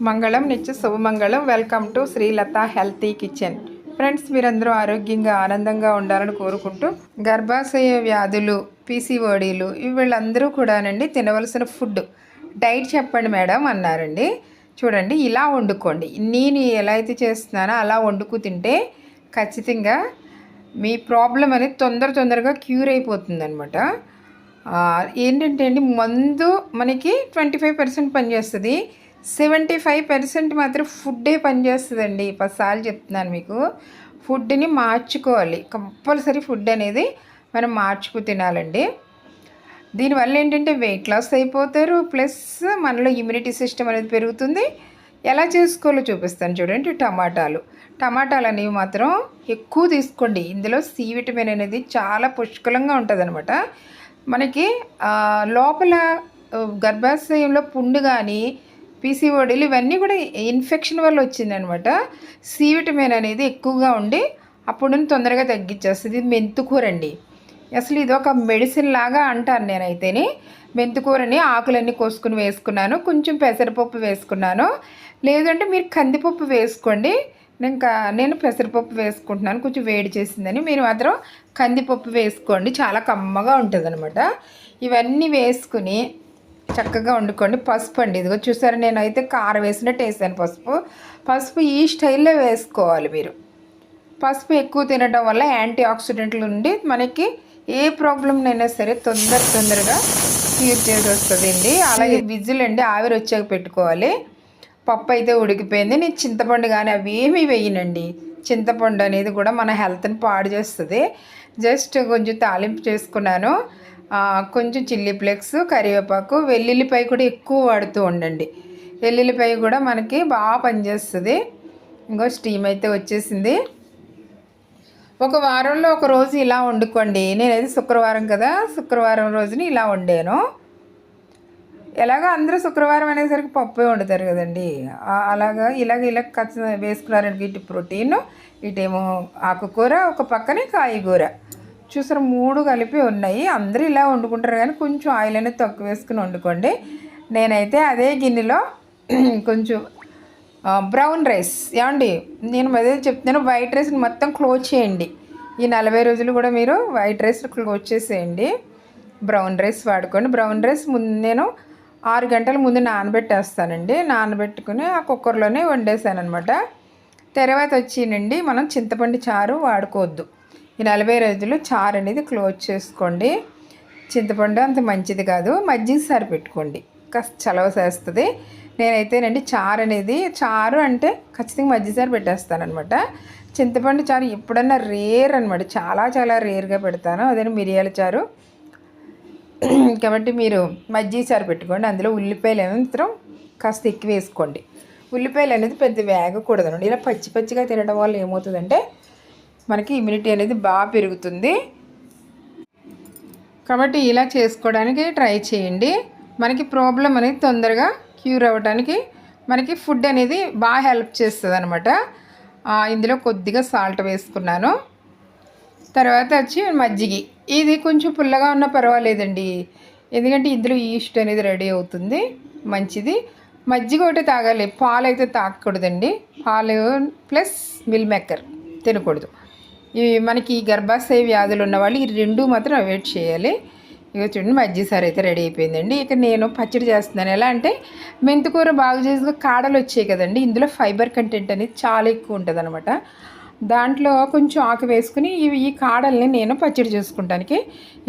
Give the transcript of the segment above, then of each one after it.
మంగళం నిత్య శుభమంగళం welcome to Srilatha healthy kitchen friends మీరందరూ ఆరోగ్యంగా ఆనందంగా ఉండాలని కోరుకుంటూ గర్భాశయ వ్యాధులు పీసీఓడీలు వీళ్ళందరూ కూడానండి తినవలసిన ఫుడ్ డైట్ చెప్పండి మేడం అన్నారండి. చూడండి ఇలా వండుకోండి. నేను ఎలా అయితే చేస్తున్నానో అలా వండుకు తింటే ఖచ్చితంగా మీ ప్రాబ్లం అనేది తొందర తొందరగా క్యూర్ అయిపోతుంది అనమాట ఏంటంటే అండి మందు మనకి ట్వంటీ ఫైవ్ పర్సెంట్ పనిచేస్తుంది. సెవెంటీ ఫైవ్ పర్సెంట్ మాత్రం ఫుడ్డే పనిచేస్తుందండి. పదిసార్లు చెప్తున్నాను మీకు. ఫుడ్ని మార్చుకోవాలి. కంపల్సరీ ఫుడ్ అనేది మనం మార్చుకు తినాలండి. దీనివల్ల ఏంటంటే వెయిట్ లాస్ అయిపోతారు. ప్లస్ మనలో ఇమ్యూనిటీ సిస్టమ్ అనేది పెరుగుతుంది. ఎలా చేసుకోవాలో చూపిస్తాను చూడండి టమాటాలు. టమాటాలు అనేవి మాత్రం ఎక్కువ తీసుకోండి. ఇందులో సి విటమిన్ అనేది చాలా పుష్కలంగా ఉంటుంది మనకి లోపల గర్భాశయంలో పుండు కానీ పీసీఓడీలు ఇవన్నీ కూడా ఇన్ఫెక్షన్ వల్ల వచ్చిందనమాట. సి విటమిన్ అనేది ఎక్కువగా ఉండి అప్పుడు తొందరగా తగ్గించేస్తుంది. ఇది అండి అసలు ఇది ఒక మెడిసిన్ లాగా అంటాను నేనైతేనే. మెంతుకూరని ఆకులన్నీ కోసుకుని వేసుకున్నాను. కొంచెం పెసరపప్పు వేసుకున్నాను. లేదంటే మీరు కందిపప్పు వేసుకోండి. నేను నేను పెసరపప్పు వేసుకుంటున్నాను. కొంచెం వేడి చేసిందని మీరు మాత్రం కందిపప్పు వేసుకోండి. చాలా కమ్మగా ఉంటుంది ఇవన్నీ వేసుకుని చక్కగా వండుకోండి. పసుపు అండి. ఇదిగో చూసారా నేనైతే కారం వేసినట్టు వేసాను పసుపు. పసుపు ఈ స్టైల్లో వేసుకోవాలి మీరు. పసుపు ఎక్కువ తినడం వల్ల యాంటీ ఆక్సిడెంట్లు ఉండి మనకి ఏ ప్రాబ్లంనైనా సరే తొందర తొందరగా క్యూర్ చేసి వస్తుందండి. అలాగే విజిల్ అండి ఆవిరి వచ్చాక పెట్టుకోవాలి. పప్పు అయితే ఉడికిపోయింది. నేను చింతపండు కానీ అవి ఏమీ వేయనండి. చింతపండు అనేది కూడా మన హెల్త్ని పాడు చేస్తుంది. జస్ట్ కొంచెం తాలింపు చేసుకున్నాను. కొంచెం చిల్లీ ఫ్లేక్స్ కరివేపాకు వెల్లుల్లిపాయ కూడా ఎక్కువ వాడుతూ ఉండండి. వెల్లుల్లిపాయ కూడా మనకి బాగా పనిచేస్తుంది. ఇంకో స్టీమ్ అయితే వచ్చేసింది. ఒక వారంలో ఒక రోజు ఇలా వండుకోండి. నేనైతే శుక్రవారం కదా శుక్రవారం రోజుని ఇలా వండాను. ఎలాగ అందరూ శుక్రవారం అనేసరికి పప్పే వండుతారు కదండి. అలాగా ఇలాగ ఇలా ఖచ్చితంగా వేసుకున్నారండి. ఇటు ప్రోటీన్ ఇటేమో ఆకుకూర ఒక పక్కనే కాయగూర. చూసారు మూడు కలిపి ఉన్నాయి. అందరూ ఇలా వండుకుంటారు కానీ కొంచెం ఆయిల్ అనేది తక్కువ వేసుకుని వండుకోండి. నేనైతే అదే గిన్నెలో కొంచెం బ్రౌన్ రైస్. ఏమండి నేను అదే చెప్తున్నాను వైట్ రైస్ని మొత్తం క్లోజ్ చేయండి. ఈ నలభై రోజులు కూడా మీరు వైట్ రైస్ క్లోజ్ చేసేయండి. బ్రౌన్ రైస్ వాడుకోండి. బ్రౌన్ రైస్ ముందు నేను ఆరు గంటల ముందు నానబెట్టేస్తానండి. నానబెట్టుకుని ఆ కుక్కర్లోనే వండేసాను అనమాట తర్వాత వచ్చినండి మనం చింతపండు చారు వాడుకోవద్దు. ఈ నలభై రోజులు చారు అనేది క్లోజ్ చేసుకోండి. చింతపండు అంత మంచిది కాదు. మజ్జిగ సారు పెట్టుకోండి. కాస్త చలవ చేస్తుంది. నేనైతేనండి చారు అనేది చారు అంటే ఖచ్చితంగా మజ్జిగ సారు పెట్టేస్తాను అనమాట చింతపండు చారు ఎప్పుడన్నా రేర్ అనమాట చాలా చాలా రేర్గా పెడతాను. అదే మిరియాల చారు. కాబట్టి మీరు మజ్జిగ చారు పెట్టుకోండి. అందులో ఉల్లిపాయలు మాత్రం కాస్త ఎక్కువ వేసుకోండి. ఉల్లిపాయలు అనేది పెద్ద వేగకూడదు ఇలా పచ్చి పచ్చిగా తినడం వల్ల ఏమవుతుందంటే మనకి ఇమ్యూనిటీ అనేది బాగా పెరుగుతుంది. కాబట్టి ఇలా చేసుకోవడానికి ట్రై చేయండి. మనకి ప్రాబ్లం అనేది తొందరగా క్యూర్ అవ్వడానికి మనకి ఫుడ్ అనేది బాగా హెల్ప్ చేస్తుంది అనమాట ఇందులో కొద్దిగా సాల్ట్ వేసుకున్నాను. తర్వాత వచ్చి మజ్జిగి. ఇది కొంచెం పుల్లగా ఉన్నా పర్వాలేదండి. ఎందుకంటే ఇందులో ఈస్ట్ అనేది రెడీ అవుతుంది. మంచిది. మజ్జిగ ఒకటి తాగాలి. పాలు అయితే తాగకూడదండి పాలు ప్లస్ మిల్ మేకర్ తినకూడదు. ఇవి మనకి గర్భాశయ వ్యాధులు ఉన్న వాళ్ళు ఈ రెండు మాత్రం అవాయిడ్ చేయాలి. ఇక చూడండి మజ్జిగ అయితే రెడీ అయిపోయిందండి. ఇక నేను పచ్చడి చేస్తున్నాను. ఎలా అంటే మెంతికూర బాగు చేసి కాడలు వచ్చాయి కదండి. ఇందులో ఫైబర్ కంటెంట్ అనేది చాలా ఎక్కువ ఉంటుంది దాంట్లో కొంచెం ఆకు వేసుకుని ఇవి ఈ కాడల్ని నేను పచ్చడి చేసుకుంటానికి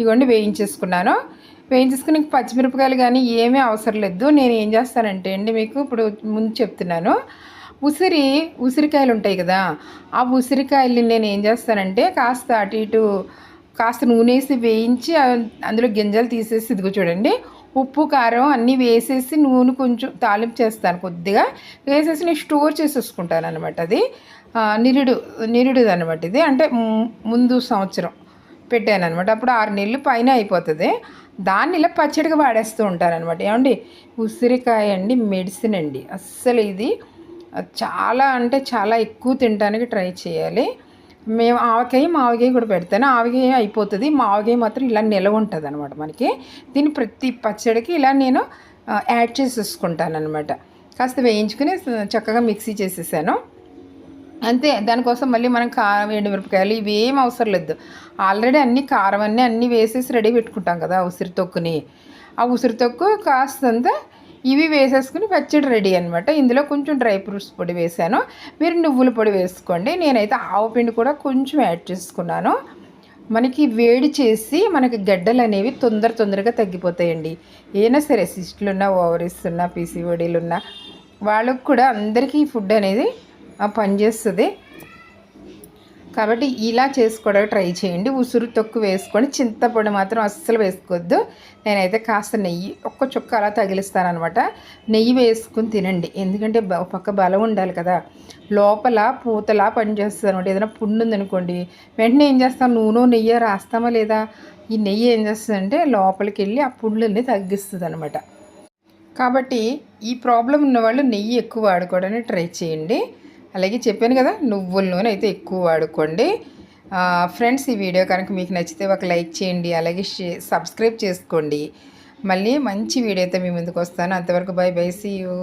ఇగోండి వేయించేసుకున్నాను. వేయించేసుకుని పచ్చిమిరపకాయలు కానీ ఏమీ అవసరం లేదు. నేను ఏం చేస్తానంటే అండి మీకు ఇప్పుడు ముందు చెప్తున్నాను. ఉసిరి ఉసిరికాయలు ఉంటాయి కదా ఆ ఉసిరికాయలు నేను ఏం చేస్తానంటే కాస్త అటు ఇటు కాస్త నూనె వేసి వేయించి అందులో గింజలు తీసేసి ఇదిగో చూడండి ఉప్పు కారం అన్నీ వేసేసి నూనె కొంచెం తాలింపు చేస్తాను కొద్దిగా. వేసేసి నేను స్టోర్ చేసేసుకుంటాను అనమాట అది నిరుడు నిరుడుది అనమాట ఇది. అంటే ము- ముందు సంవత్సరం పెట్టాను అనమాట అప్పుడు ఆరు నెలలు పైన అయిపోతుంది. దాన్ని ఇలా పచ్చడిగా వాడేస్తూ ఉంటాను అనమాట ఏమండి? ఉసిరికాయ అండి మెడిసిన్ అండి. అస్సలు ఇది చాలా అంటే చాలా ఎక్కువ తినడానికి ట్రై చేయాలి. మేము ఆవకాయ మావకాయ కూడా పెడతాను. ఆవకాయ అయిపోతుంది. మావకాయ మాత్రం ఇలా నిలవ ఉంటుంది అనమాట మనకి. దీన్ని ప్రతి పచ్చడికి ఇలా నేను యాడ్ చేసేసుకుంటాను అనమాట కాస్త వేయించుకుని చక్కగా మిక్సీ చేసేసాను. అంతే. దానికోసం మళ్ళీ మనం కారం ఎండుమిరపకాయలు ఇవి ఏం అవసరం లేదు. ఆల్రెడీ అన్ని కారం అన్నీ అన్నీ వేసేసి రెడీ పెట్టుకుంటాం కదా ఉసిరి తొక్కుని. ఆ ఉసిరి తొక్కు కాస్తంత ఇవి వేసేసుకుని పచ్చడి రెడీ అనమాట ఇందులో కొంచెం డ్రై ఫ్రూట్స్ పొడి వేసాను. మీరు నువ్వుల పొడి వేసుకోండి. నేనైతే ఆవు పిండి కూడా కొంచెం యాడ్ చేసుకున్నాను. మనకి వేడి చేసి మనకి గడ్డలు అనేవి తొందర తొందరగా తగ్గిపోతాయండి. ఏనా సరే సిస్టులు ఉన్నా ఓవరీస్ ఉన్నా పీసీఓడీలు ఉన్నా వాళ్ళకు కూడా అందరికీ ఈ ఫుడ్ అనేది ఆ, పనిచేస్తుంది. కాబట్టి ఇలా చేసుకోవడానికి ట్రై చేయండి. ఉసురు తొక్కు వేసుకొని చింతపొడి మాత్రం అస్సలు వేసుకోవద్దు. నేనైతే కాస్త నెయ్యి ఒక్క చుక్క అలా తగిలిస్తానమాట నెయ్యి వేసుకుని తినండి. ఎందుకంటే బ- పక్క బలం ఉండాలి కదా. లోపల పూతలా పనిచేస్తుంది అనమాట ఏదైనా పుండు ఉందనుకోండి వెంటనే ఏం చేస్తాం? నూనె నెయ్యి రాస్తామా లేదా? ఈ నెయ్యి ఏం చేస్తుందంటే లోపలికి వెళ్ళి ఆ పుండ్లని తగ్గిస్తుంది అనమాట కాబట్టి ఈ ప్రాబ్లం ఉన్నవాళ్ళు నెయ్యి ఎక్కువ వాడుకోవడానికి ట్రై చేయండి. అలాగే చెప్పాను కదా నువ్వుల నూనె అయితే ఎక్కువ వాడుకోండి. ఫ్రెండ్స్ ఈ వీడియో కనుక మీకు నచ్చితే ఒక లైక్ చేయండి అలాగే షే సబ్స్క్రైబ్ చేసుకోండి. మళ్ళీ మంచి వీడియోతో మీ ముందుకు వస్తాను. అంతవరకు బై బై సీ యూ.